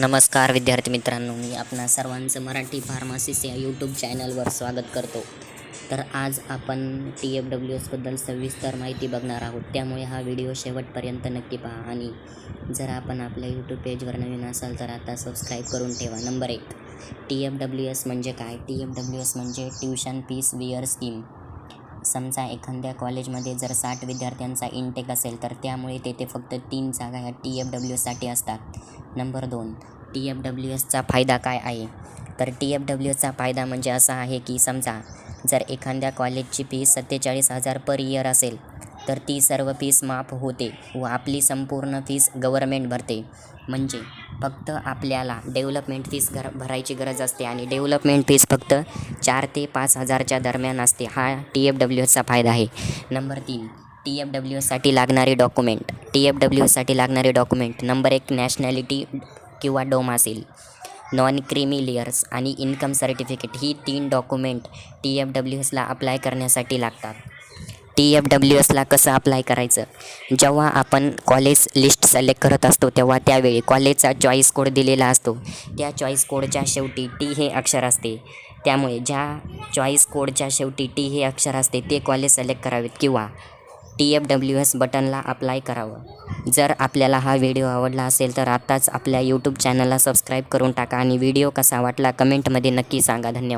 नमस्कार विद्यार्थी मित्रांनो मी आपणा सर्वांचं मराठी फार्मासिस्ट या यूट्यूब चॅनलवर स्वागत करतो. तर आज आपण टी एफ डब्ल्यू एसबद्दल सविस्तर माहिती बघणार आहोत. त्यामुळे हा व्हिडिओ शेवटपर्यंत नक्की पहा आणि जर आपण आपल्या यूट्यूब पेजवर नवीन असाल तर आता सबस्क्राईब करून ठेवा. नंबर एक टी एफ डब्ल्यू एस म्हणजे काय? टी एफ डब्ल्यू एस म्हणजे ट्यूशन फीस विअर स्कीम समजा एखाद्या कॉलेजमध्ये जर साठ विद्यार्थ्यांचा इनटेक असेल तर त्यामुळे तेथे फक्त तीन जागा ह्या टी एफ डब्ल्यू एससाठी असतात. नंबर दोन टी एफ डब्ल्यू एसचा फायदा काय आहे? तर टी एफ डब्ल्यू एसचा फायदा म्हणजे असा आहे की समजा जर एखाद्या कॉलेजची फी सत्तेचाळीस हजार पर इयर असेल तर ती सर्व फीस माफ होते व आपली संपूर्ण फीस गव्हर्मेंट भरते. म्हणजे फक्त आपल्याला डेव्हलपमेंट फीस घर भरायची गरज असते आणि डेव्हलपमेंट फीस फक्त चार ते पाच हजारच्या दरम्यान असते. हा टी एफ डब्ल्यू एसचा फायदा आहे. नंबर तीन टी एफ डब्ल्यू एससाठी लागणारे डॉक्युमेंट. टी एफ डब्ल्यू एससाठी लागणारे डॉक्युमेंट नंबर एक नॅशनॅलिटी किंवा डोम असेल. नॉन क्रिमी लेयर्स आणि इन्कम सर्टिफिकेट ही तीन डॉक्युमेंट टी एफ डब्ल्यू एसला अप्लाय करण्यासाठी लागतात. टी एफ डब्ल्यू एसला कसं अप्लाय करायचं? जेव्हा आपण कॉलेज लिस्ट सिलेक्ट करत असतो तेव्हा त्यावेळी कॉलेजचा चॉईस कोड दिलेला असतो. त्या चॉईस कोडच्या शेवटी टी हे अक्षर असते. त्यामुळे ज्या चॉईस कोडच्या शेवटी टी हे अक्षर असते ते कॉलेज सिलेक्ट करावेत किंवा टी एफ डब्ल्यू एस बटनला अप्लाय करावं. जर आपल्याला हा व्हिडिओ आवडला असेल तर आत्ताच आपल्या यूट्यूब चॅनलला सबस्क्राईब करून टाका आणि व्हिडिओ कसा वाटला कमेंटमध्ये नक्की सांगा. धन्यवाद.